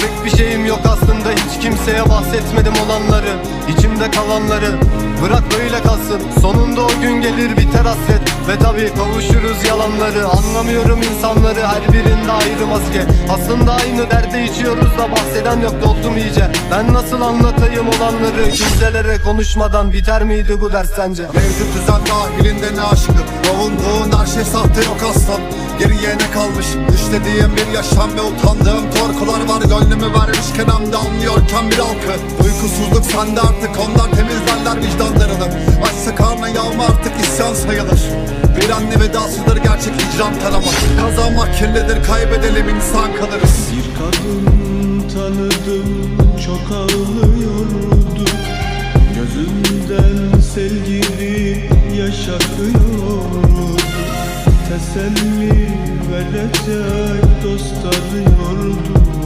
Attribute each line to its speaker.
Speaker 1: pek bir şeyim yok aslında Hiç kimseye bahsetmedim olanları içimde kalanları. Bırak böyle kalsın Sonunda o gün gelir biter hasret. Ve tabi kavuşuruz yalanları Anlamıyorum insanları. Her birinde ayrı maske. Aslında aynı derde içiyoruz da bahseden yok doldum iyice. Ben nasıl anlatayım olanları? Kimselere konuşmadan biter miydi bu ders sence?
Speaker 2: Mevcut düzen dahilinde ne aşkı Savunduğun her şey sahte yok aslan Geriye ne kalmış? İşlediğim bir yaşam ve utandığım korkular var. Gönlümü vermişken hem de anlıyorken bir halkı. Uykusuzluk sende artık onlar temizlerler vicdanlarını. Açsa karnına yağma artık isyan sayılır. Bir anne vedasıdır gerçek hicran taramak. Kazanmak kirlidir kaybedelim insan kalırız.
Speaker 3: Bir kadın tanıdım çok ağlıyordu. Gözünden sel gibi yaş akıyordu Teselli verecek dost arıyordu